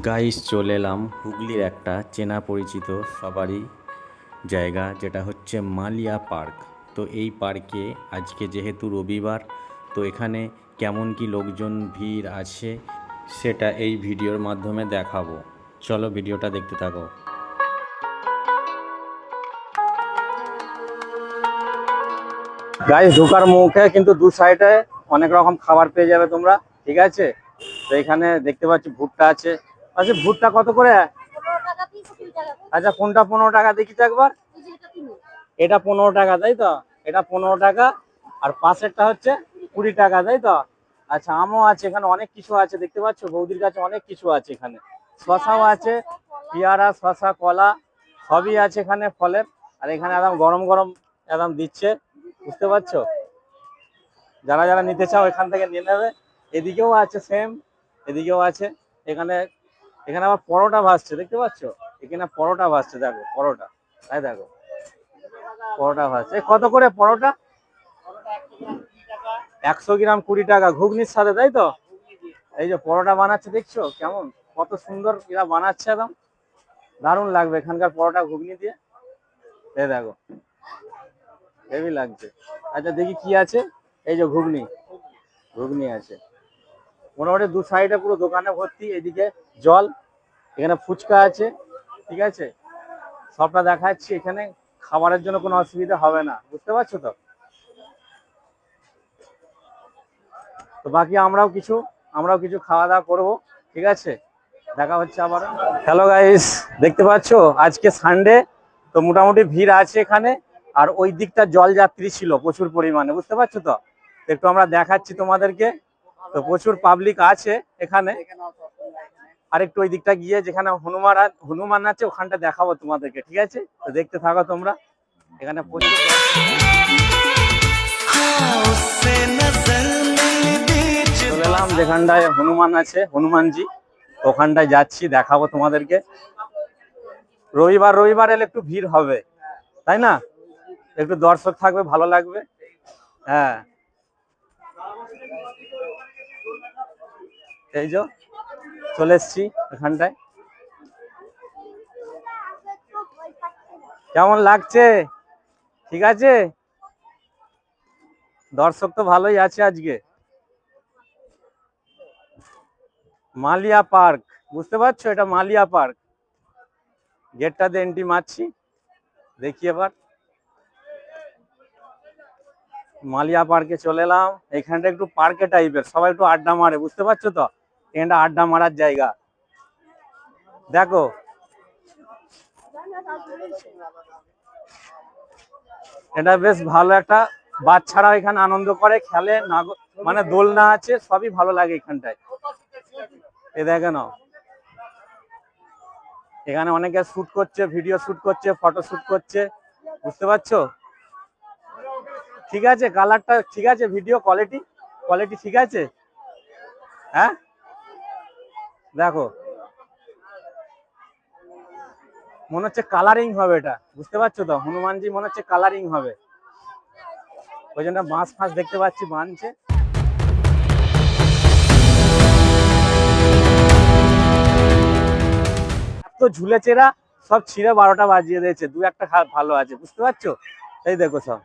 Guys চলে এলাম হুগলির একটা চেনা পরিচিত সবারই জায়গা, যেটা হচ্ছে মালিয়া পার্ক। তো এই পার্কে আজকে যেহেতু রবিবার, তো এখানে কেমন কি লোকজন, ভিড় আছে, সেটা এই ভিডিওর মাধ্যমে দেখাবো। চলো ভিডিওটা দেখতে থাকো। গাইস ঢোকার মুখে কিন্তু দু সাইডে অনেক রকম খাবার পেয়ে যাবে তোমরা, ঠিক আছে? তো এখানে দেখতে পাচ্ছি ভুট্টা আছে আচ্ছা ভুট্টা কত করে? আচ্ছা কোনটা পনেরো টাকা দেখি তো একবার। এটা পনেরো টাকা, তাই তো? এটা পনেরো টাকা, আর পাশেরটা হচ্ছে কুড়ি টাকা, তাই তো? আচ্ছা আমও আছে এখানে, অনেক কিছু আছে, দেখতে পাচ্ছ? বৌদির কাছে অনেক কিছু আছে এখানে। শশাও আছে, পেয়ারা, শশা, কলা, সবই আছে এখানে ফলের। আর এখানে একদম গরম গরম একদম দিচ্ছে, বুঝতে পারছ? যারা যারা নিতে চাও এখান থেকে নিয়ে নেবে। এদিকেও আছে সেম এদিকেও আছে। এখানে এখানে আবার পরোটা ভাসছে দেখতে পাচ্ছ? এখানে পরোটা ভাসছে দেখো, পরোটা। তাই দেখো, পরোটা ভাজছে। এ কত করে পরোটা? একশো গ্রাম কুড়ি টাকা, ঘুগনির সাথে, তাই তো? এই যে পরোটা বানাচ্ছে, দেখছ? কেমন? কত সুন্দর এরা বানাচ্ছে একদম। দারুণ লাগবে এখানকার পরোটা, ঘুগনি দিয়ে। এই দেখো, হেভি লাগছে। আচ্ছা দেখি কি আছে। এই যে ঘুগনি ঘুগনি আছে। মোটামুটি দু সাইডে পুরো দোকানে ভর্তি, এদিকে জল, এখানে ফুচকা আছে, ঠিক আছে? সবটা দেখাচ্ছি এখানে, খাবারের জন্য কোনো অসুবিধা হবে না, বুঝতে পারছ তো? তো বাকি আমরাও কিছু আমরাও কিছু খাওয়া দাওয়া করব, ঠিক আছে? দেখা হচ্ছে আবার হ্যালো গাইস দেখতে পাচ্ছ? আজকে সানডে তো মোটামুটি ভিড় আছে এখানে, আর ওই দিকটা জলযাত্রী ছিল প্রচুর পরিমাণে, বুঝতে পারছ তো? তো একটু আমরা দেখাচ্ছি তোমাদেরকে। তো প্রচুর পাবলিক আছে এখানে। আর একটু ওই দিকটা গিয়ে যেখানে হনুমান হনুমান আছে, ওখানটা দেখাবো তোমাদেরকে, ঠিক আছে? তো দেখতে থাকো তোমরা। এখানে যেখানটায় হনুমান আছে, হনুমানজি। ওখানটায় যাচ্ছি, দেখাবো তোমাদেরকে। রবিবার রবিবার এলে একটু ভিড় হবে, তাই না? একটু দর্শক থাকবে, ভালো লাগবে। হ্যাঁ। এই যে চলে এসছি এখানটায়। কেমন লাগছে? ঠিক আছে? দর্শক তো ভালোই আছে আজকে। মালিয়া পার্ক, বুঝতে পারছ? এটা মালিয়া পার্ক। গেটটাতে এন্ট্রি মারছি। দেখি এবার। মালিয়া পার্কে চলে এলাম। এখানটা একটু পার্কে টাইপের সবাই একটু আড্ডা মারে, বুঝতে পারছ তো? এখানটা আড্ডা মারার জায়গা। দেখো। এটা বেশ ভালো একটা বাচ্চারা এখানে আনন্দ করে, খেলে মানে দোলনা আছে, সবই ভালো লাগে এখানটায়। এ দেখে নাও। এখানে অনেকে শুট করছে, ভিডিও শুট করছে, ফটো শুট করছে। বুঝতে পারছ? ঠিক আছে, কালারটা ঠিক আছে, ভিডিও কোয়ালিটি কোয়ালিটি ঠিক আছে? হ্যাঁ? দেখো। মনে হচ্ছে কালারিং হবে এটা, বুঝতে পারছ তো? হনুমানজি মনে হচ্ছে কালারিং হবে। ওই জন্য বাঁশ ফাঁস দেখতে পাচ্ছি বাঁধছে এত ঝুলেছেরা সব ছিঁড়ে বারোটা বাজিয়ে দিয়েছে, দু একটা ভালো আছে, বুঝতে পারছ? এই দেখো সব।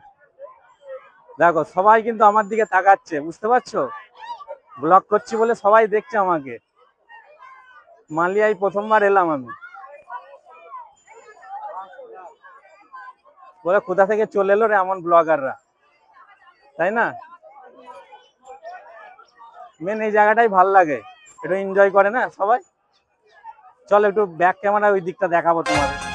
দেখো, সবাই কিন্তু আমার দিকে তাকাচ্ছে, বুঝতে পারছ? ব্লগ করছি বলে সবাই দেখছে আমাকে। মালিয়ায় প্রথমবার এলাম আমি। বলে, কোথা থেকে চলে এলো রে এমন ব্লগাররা তাই না? মেন এই জায়গাটাই ভালো লাগে। একটু এনজয় করে না সবাই? চল, একটু ব্যাক ক্যামেরা ওই দিকটা দেখাবো তোমাদের।